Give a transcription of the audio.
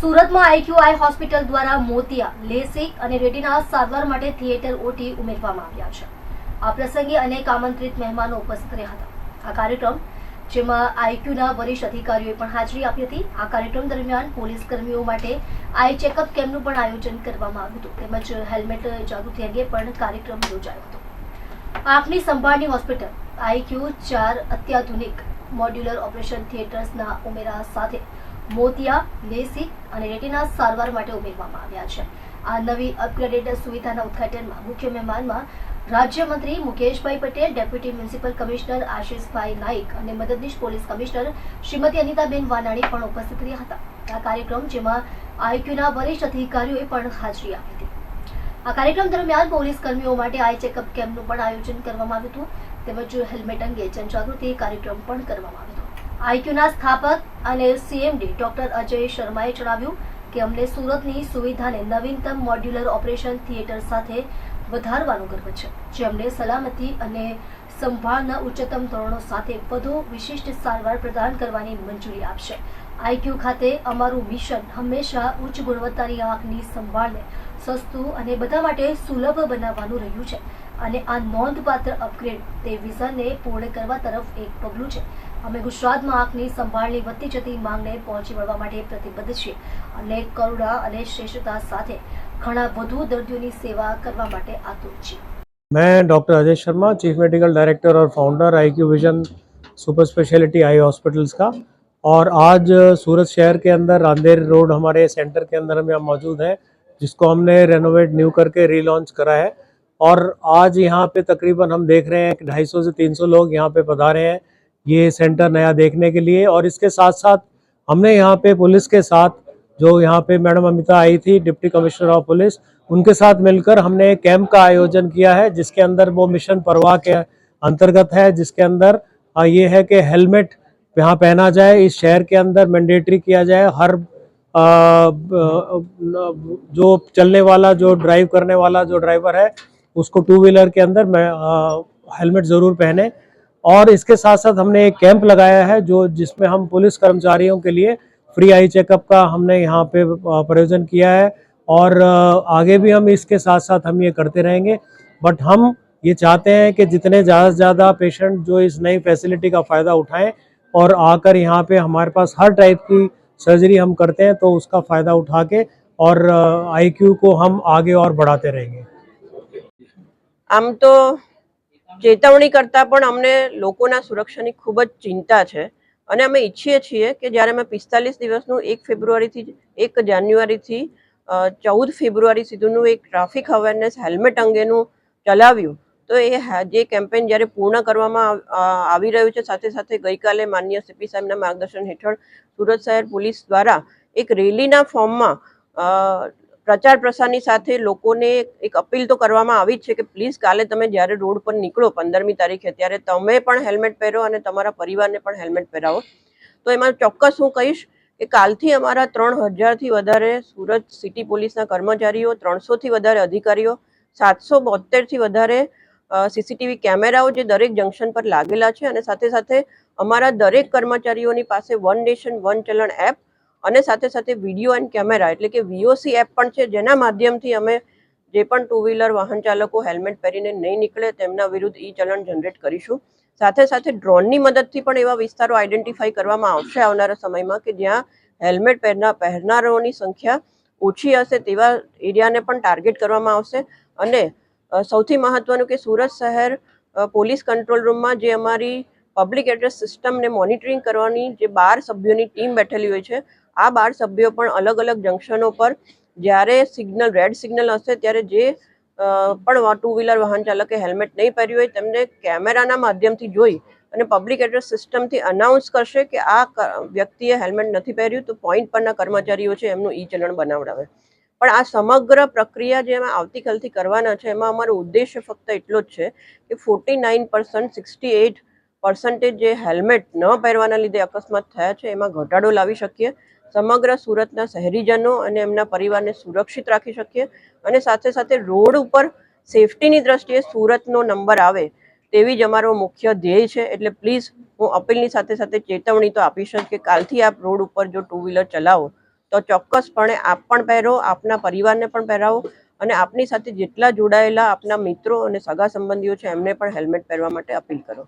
સુરતમાં આઈક્યુઆઈ હોસ્પિટલ દ્વારા મોતિયા, લેસિક અને રેટિના સારવાર માટે થિયેટર ઓટી ઉમેરવામાં આવ્યા છે. આ પ્રસંગે અનેક આમંત્રિત મહેમાનો ઉપસ્થિત રહ્યા હતા. આ કાર્યક્રમ, જેમાં આઈક્યુના વરિષ્ઠ અધિકારીઓએ પણ હાજરી આપી હતી, આ કાર્યક્રમ દરમિયાન પોલીસ કર્મીઓ માટે આઈ ચેકઅપ કેમ્પનું પણ આયોજન કરવામાં આવ્યું હતું. તેમજ હેલ્મેટ જાગૃતિ અંગે પણ કાર્યક્રમ યોજાયો હતો. આંખની સંભાળની હોસ્પિટલ, આઈક્યુ ચાર અત્યાધુનિક મોડ્યુલર ઓપરેશન થિયેટર્સના ઉમેરા સાથે મોતિયા લેસિક અને રેટિના સારવાર માટે ઉમેરવામાં આવ્યા છે. આ નવી અપગ્રેડેડ સુવિધાના ઉદ્ઘાટનમાં મુખ્ય મહેમાનમાં રાજ્યમંત્રી Mukeshbhai Patel, deputy municipal commissioner Ashishbhai Naik અને મદદનીશ પોલીસ કમિશનર શ્રીમતી અનિતાબેન વાનાણી પણ ઉપસ્થિત રહ્યા હતા. આ કાર્યક્રમ જેમાં આઈક્યુના વરિષ્ઠ અધિકારીઓએ પણ હાજરી આપી હતી. આ કાર્યક્રમ દરમિયાન પોલીસ કર્મીઓ માટે આઈ ચેકઅપ કેમ્પનું પણ આયોજન કરવામાં આવ્યું હતું. તેમજ હેલ્મેટ અંગે જનજાગૃતિ કાર્યક્રમ પણ કરવામાં આવ્યો આઈક્યુના સ્થાપક અને સીએમડી ડોક્ટર અજય શર્માએ જણાવ્યું કે અમને સુરતની સુવિધાને નવીનતમ મોડ્યુલર ઓપરેશન થિયેટર સાથે વધારવાનો ગર્વ છે. જે અમને સલામતી અને સંભાળના ઉચ્ચતમ ધોરણો સાથે વધુ વિશિષ્ટ સારવાર પ્રદાન કરવાની મંજૂરી આપશે. આઈક્યુ ખાતે અમારું મિશન હંમેશા ઉચ્ચ ગુણવત્તાની આંખની સંભાળને સસ્તું અને બધા માટે સુલભ બનાવવાનું રહ્યું છે અને આ નોંધપાત્ર અપગ્રેડ તે વિઝનને પૂર્ણ કરવા તરફ એક પગલું છે. અમે ગુજરાતમાં આંખની સંભાળની વધતી જતી માંગને પહોંચી વળવા માટે પ્રતિબદ્ધ છીએ અને કરુણા અને શ્રેષ્ઠતા સાથે ઘણા વધુ દર્દીઓની સેવા કરવા માટે આતુર છીએ मैं doctor Ajay Sharma chief medical director और founder eye Q vision super speciality eye hospitals का और आज सूरत शहर के अंदर रांदेर रोड हमारे सेंटर के अंदर में हम मौजूद हैं जिसको हमने रेनोवेट न्यू करके रीलॉन्च करा है और आज यहाँ पे तकरीबन हम देख रहे हैं कि 250 से 300 लोग यहाँ पे पधारे हैं ये सेंटर नया देखने के लिए और इसके साथ साथ हमने यहाँ पे पुलिस के साथ जो यहाँ पे मैडम अमिता आई थी, डिप्टी कमिश्नर ऑफ़ पुलिस, उनके साथ मिलकर हमने एक कैंप का आयोजन किया है, जिसके अंदर वो मिशन परवाह के अंतर्गत है, जिसके अंदर ये है कि हेलमेट यहाँ पहना जाए, इस शहर के अंदर मैंडेटरी किया जाए, हर जो चलने वाला, जो ड्राइव करने वाला जो ड्राइवर है, उसको टू व्हीलर के अंदर हेलमेट ज़रूर पहने और इसके साथ साथ हमने एक कैंप लगाया है जो जिसमें हम पुलिस कर्मचारियों के लिए फ्री आई चेकअप का हमने यहाँ पे प्रयोजन किया है। और आगे भी हम इसके साथ साथ हम ये करते रहेंगे। बट हम ये चाहते हैं कि जितने ज़्यादा से ज़्यादा पेशेंट जो इस नई फैसिलिटी का फ़ायदा उठाएँ और आकर यहाँ पे हमारे पास हर टाइप की सर्जरी हम करते हैं तो उसका फ़ायदा उठा के और आईक्यू को हम आगे और बढ़ाते रहेंगे। हम तो ચેતવણી કરતાં પણ અમને લોકોના સુરક્ષાની ખૂબ જ ચિંતા છે. અને અમે ઈચ્છીએ છીએ કે જ્યારે અમે પિસ્તાલીસ દિવસનું એક ફેબ્રુઆરીથી એક જાન્યુઆરીથી ચૌદ ફેબ્રુઆરી સુધીનું એક ટ્રાફિક અવેરનેસ હેલ્મેટ અંગેનું ચલાવ્યું, તો એ જે કેમ્પેન જ્યારે પૂર્ણ કરવામાં આવી રહ્યું છે, સાથે સાથે ગઈકાલે માન્ય સીપી સાહેબના માર્ગદર્શન હેઠળ સુરત શહેર પોલીસ દ્વારા એક રેલીના ફોર્મમાં પ્રચાર પ્રસારની સાથે લોકોને એક અપીલ તો કરવામાં આવી જ છે કે પ્લીઝ કાલે તમે જ્યારે રોડ પર નીકળો પંદરમી તારીખે, ત્યારે તમે પણ હેલ્મેટ પહેરો અને તમારા પરિવારને પણ હેલ્મેટ પહેરાવો. તો એમાં ચોક્કસ હું કહીશ કે કાલથી અમારા ત્રણ હજારથી વધારે સુરત સિટી પોલીસના કર્મચારીઓ, ત્રણસોથી વધારે અધિકારીઓ, સાતસો બોતેરથી વધારે સીસીટીવી કેમેરાઓ જે દરેક જંકશન પર લાગેલા છે અને સાથે સાથે અમારા દરેક કર્મચારીઓની પાસે વન નેશન વન ચલણ એપ અને સાથે સાથે વીડિયો એન્ડ કેમેરા એટલે કે વીઓસી એપ પણ છે, જેના માધ્યમથી અમે જે પણ ટુ વ્હીલર વાહન ચાલકો હેલ્મેટ પહેરીને નહીં નીકળે, તેમના વિરુદ્ધ ઈ ચલણ જનરેટ કરીશું. સાથે સાથે ડ્રોનની મદદથી પણ એવા વિસ્તારો આઈડેન્ટિફાઈ કરવામાં આવશે આવનારા સમયમાં કે જ્યાં હેલ્મેટ પહેરના પહેરનારાઓની સંખ્યા ઓછી હશે તેવા એરિયાને પણ ટાર્ગેટ કરવામાં આવશે. અને સૌથી મહત્વનું કે સુરત શહેર પોલીસ કંટ્રોલ રૂમમાં જે અમારી પબ્લિક એડ્રેસ સિસ્ટમને મોનિટરિંગ કરવાની જે બાર સભ્યોની ટીમ બેઠેલી હોય છે આ બાર સભ્યો પણ અલગ અલગ જંકશનો પર જ્યારે સિગ્નલ, રેડ સિગ્નલ હશે ત્યારે જે પણ ટુ વ્હીલર વાહન ચાલકે હેલ્મેટ નહીં પહેર્યું હોય તેમને કેમેરાના માધ્યમથી જોઈ અને પબ્લિક એડ્રેસ સિસ્ટમથી અનાઉન્સ કરશે કે આ વ્યક્તિએ હેલ્મેટ નથી પહેર્યું તો પોઈન્ટ પરના કર્મચારીઓ છે એમનું ઈ ચલણ બનાવડાવે. પણ આ સમગ્ર પ્રક્રિયા જે અમે આવતીકાલથી કરવાના છે, એમાં અમારો ઉદ્દેશ્ય ફક્ત એટલો જ છે કે forty nine percent, sixty eight percentage જે હેલ્મેટ ન પહેરવાના લીધે અકસ્માત થયા છે, એમાં ઘટાડો લાવી શકીએ સમગ્ર સુરતના શહેરીજનો અને એમના પરિવારને સુરક્ષિત રાખી શકીએ અને સાથે સાથે રોડ ઉપર સેફટીની દ્રષ્ટિએ સુરતનો નંબર આવે તેવી જ અમારો મુખ્ય ધ્યેય છે. એટલે પ્લીઝ હું અપીલની સાથે સાથે ચેતવણી તો આપીશ કે કાલથી આપ રોડ ઉપર જો ટુ વ્હીલર ચલાવો, તો ચોક્કસપણે આપ પણ પહેરો, આપના પરિવારને પણ પહેરાવો અને આપની સાથે જેટલા જોડાયેલા આપના મિત્રો અને સગા સંબંધીઓ છે એમને પણ હેલ્મેટ પહેરવા માટે અપીલ કરો.